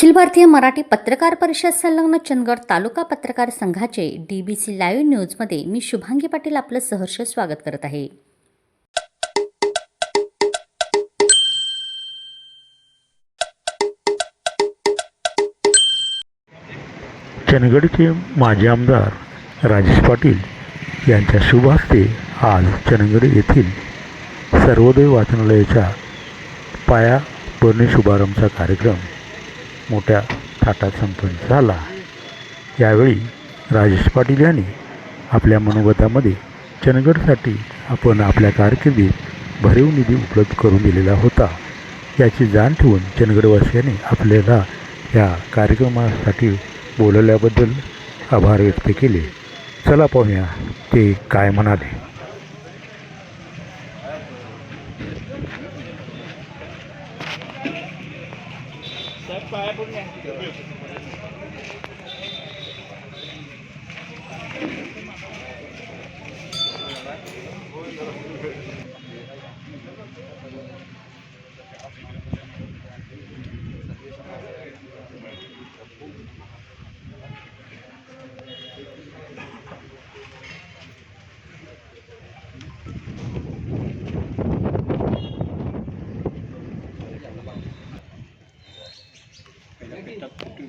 अखिल भारतीय मराठी पत्रकार परिषद संलग्न चंदगड तालुका पत्रकार संघाचे डी बी सी लाईव्ह न्यूजमध्ये मी शुभांगी पाटील आपलं सहर्ष स्वागत करत आहे. चंदगडचे माजी आमदार राजेश पाटील यांच्या शुभ हस्ते आज चंदगड येथील सर्वोदय वाचनालयाच्या पाया भरणी शुभारंभचा कार्यक्रम मोठ्या थाटात संपन्न झाला. यावेळी राजेश पाटील यांनी आपल्या मनोगतामध्ये चंदगडसाठी आपण आपल्या कारकिर्दीत भरीव निधी उपलब्ध करून दिलेला होता. याची जाण ठेवून चंदगडवासियांनी आपल्याला या कार्यक्रमासाठी बोलवल्याबद्दल आभार व्यक्त केले. चला पाहूया ते काय म्हणाले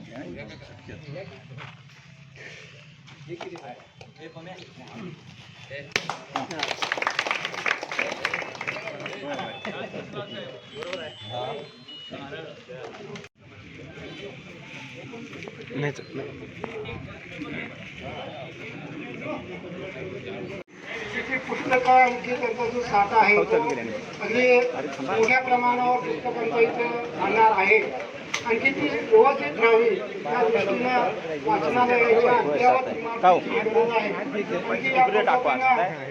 तिथे पुस्तकांची त्यांचा जो साठा आहे अगदी मोठ्या प्रमाणावर पुस्तकांचा इथं आणणार आहे. आणखी ती व्यवस्थित राहावी त्या दृष्टीनं वाचनालयाच्या या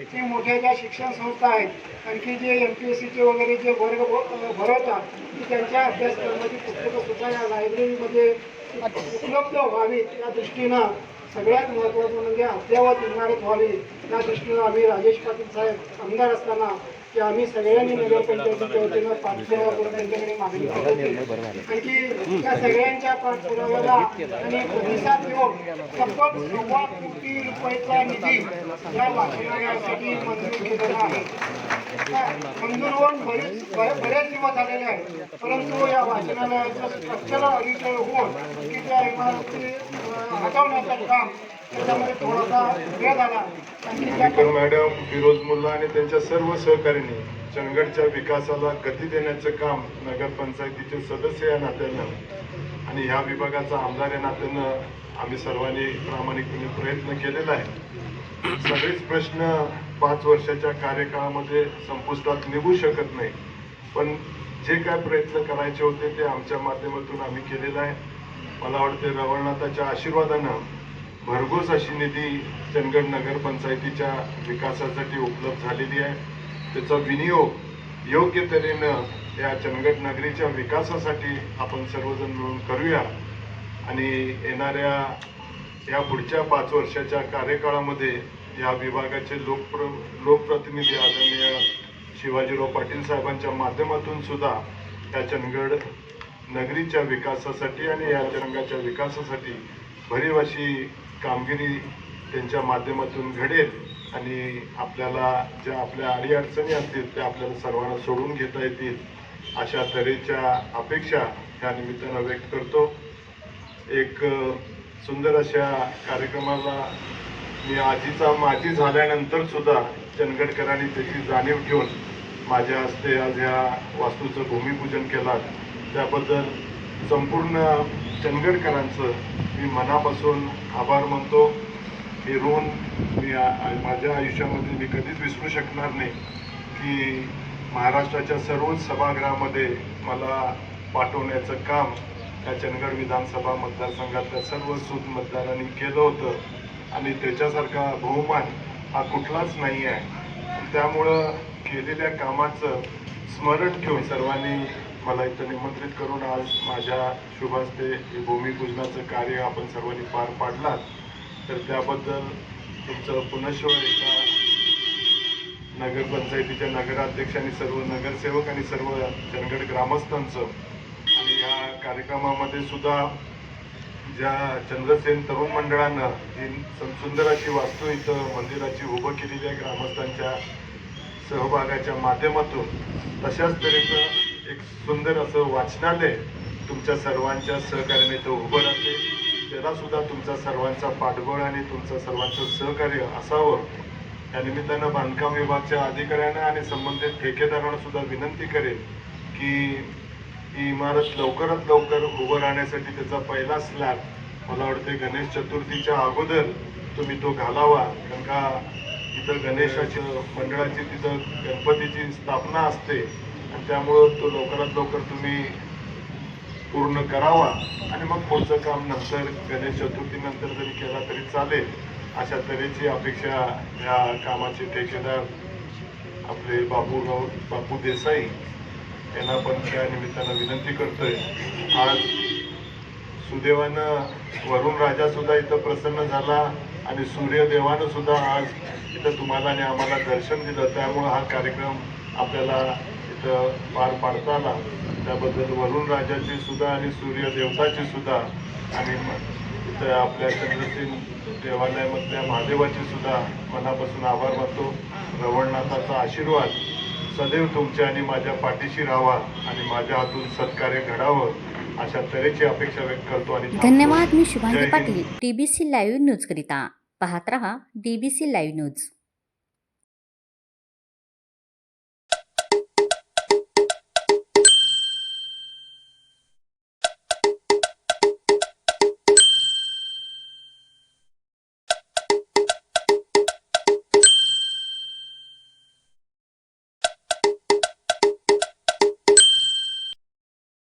ती मोठ्या ज्या शिक्षण संस्था आहेत आणखी जे एम पी एस सीचे वगैरे जे वर्ग भरवतात की त्यांच्या अभ्यासक्रमाची पुस्तकं सुद्धा या लायब्ररीमध्ये उपलब्ध व्हावीत. या दृष्टीनं सगळ्यात महत्त्वाचं म्हणजे अद्ययावत इमारत व्हावी. त्या दृष्टीनं आम्ही राजेश पाटील साहेब आमदार असताना की आम्ही सगळ्यांनी नगरपंचायतीच्या वतीनं पाठपुरावा करून त्यांच्याकडे मागणी केली होती. आणखी त्या सगळ्यांच्या पाठपुराव्याला आणि प्रतिसाद देऊन सतत सव्वा कोटी रुपयाचा निधी या वाचनालयासाठी मंजूर केलेला आहे. मंजूर होऊन बरेच बरे- बरेच दिवस झालेले आहेत. परंतु या वाचनालयाचं स्ट्रक्चर ऑडिट होऊन की त्या इमारती हटवण्याचं काम त्याच्यामध्ये थोडासा वेळ झाला. आणि विकर मॅडम फिरोज मुल्ला आणि त्यांच्या सर्व सहकार्यांनी चंदगडच्या विकासाला गती देण्याचं काम नगरपंचायतीचे सदस्य या नात्यानं आणि ह्या विभागाचा आमदार या नात्यानं आम्ही सर्वांनी प्रामाणिकपणे प्रयत्न केलेला आहे. सगळेच प्रश्न पाच वर्षाच्या कार्यकाळामध्ये संपुष्टात निघू शकत नाही. पण जे काय प्रयत्न करायचे होते ते आमच्या माध्यमातून आम्ही केलेलं आहे. मला वाटते रवळनाथाच्या आशीर्वादानं भरघोस अशी निधी चंदगड नगरपंचायतीच्या विकासासाठी उपलब्ध झालेली आहे. त्याचा विनियोग योग्य तऱ्हेनं या चंदगड नगरीच्या विकासासाठी आपण सर्वजण मिळून करूया. आणि येणाऱ्या या पुढच्या पाच वर्षाच्या कार्यकाळामध्ये या विभागाचे लोकप्र लोकप्रतिनिधी आदरणीय शिवाजीराव पाटील साहेबांच्या माध्यमातून सुद्धा या चंदगड नगरीच्या विकासासाठी आणि या रंगाच्या विकासासाठी भरीव अशी कामगिरी त्यांच्या माध्यमातून घडेल आणि आपल्याला ज्या आपल्या अडीअडचणी असतील त्या आपल्याला सर्वांना सोडून घेता येतील अशा तऱ्हेच्या अपेक्षा ह्या निमित्तानं व्यक्त करतो. एक सुंदर अशा कार्यक्रमाला मी आजीचा माझी झाल्यानंतर सुद्धा चंदगडकरांनी त्याची जाणीव ठेवून माझ्या हस्ते आज ह्या वास्तूचं भूमिपूजन केलं. त्याबद्दल संपूर्ण चंदगडकरांचं मी मनापासून आभार मानतो. हे ऋण मी माझ्या आयुष्यामध्ये मी कधीच विसरू शकणार नाही की महाराष्ट्राच्या सर्वच सभागृहामध्ये मला पाठवण्याचं काम त्या चंदगड विधानसभा मतदारसंघातल्या सर्व सूत मतदारांनी केलं होतं. आणि त्याच्यासारखा बहुमान हा कुठलाच नाही आहे. त्यामुळं केलेल्या कामाचं स्मरण ठेवून सर्वांनी मला इथं निमंत्रित करून आज माझ्या शुभास्ते हे भूमिपूजनाचं कार्य आपण सर्वांनी पार पाडलात. तर त्याबद्दल तुमचं पुनश्व एकदा नगरपंचायतीच्या नगराध्यक्ष आणि सर्व नगरसेवक आणि सर्व जनगड ग्रामस्थांचं आणि या कार्यक्रमामध्ये सुद्धा ज्या चंद्रसेन तरुण मंडळानं ही सुंदर अशी वास्तू इथं मंदिराची उभं केलेली आहे ग्रामस्थांच्या सहभागाच्या माध्यमातून तशाच तऱ्हेचं एक सुंदर असं वाचनालय तुमच्या सर्वांच्या सहकार्याने इथं उभं राहते. त्याला सुद्धा तुमचा सर्वांचा पाठबळ आणि तुमचं सर्वांचं सहकार्य असावं. या निमित्तानं बांधकाम विभागच्या अधिकाऱ्यांना आणि संबंधित ठेकेदारांना सुद्धा विनंती करेन की ही इमारत लवकरात लवकर उभं राहण्यासाठी त्याचा पहिला स्लॅब मला वाटते गणेश चतुर्थीच्या अगोदर तुम्ही तो घालावा. कारण का इथं गणेशाची मंडळाची तिथं गणपतीची स्थापना असते. आणि त्यामुळं तो लवकरात लवकर तुम्ही पूर्ण करावा आणि मग पुढचं काम नंतर गणेश चतुर्थीनंतर जरी केला तरी चालेल. अशा तऱ्हेची अपेक्षा या कामाचे ठेकेदार आपले बापूराव बापू देसाई यांना पण त्या निमित्तानं विनंती करतोय. आज सुदैवानं वरुण राजा सुद्धा इथं प्रसन्न झाला आणि सूर्यदेवानं सुद्धा आज इथं तुम्हाला आणि आम्हाला दर्शन दिलं. त्यामुळं हा कार्यक्रम आपल्याला इथं पार पाडता आला त्याबद्दल वरुण राजाची सुद्धा आणि सूर्यदेवताची सुद्धा आणि आपल्या चंद्रसेन देवालयामधल्या महादेवाची सुद्धा मनापासून आभार मानतो रवणनाथाचा आशीर्वाद सदैव तुमच्या आणि माझ्या पाठीशी राहावा आणि माझ्या हातून सत्कार्य घडावं अशा तऱ्हेची अपेक्षा व्यक्त करतो आणि. धन्यवाद मी Shubhangi. Patil D B C live न्यूजकरिता पाहत रहा D B C live news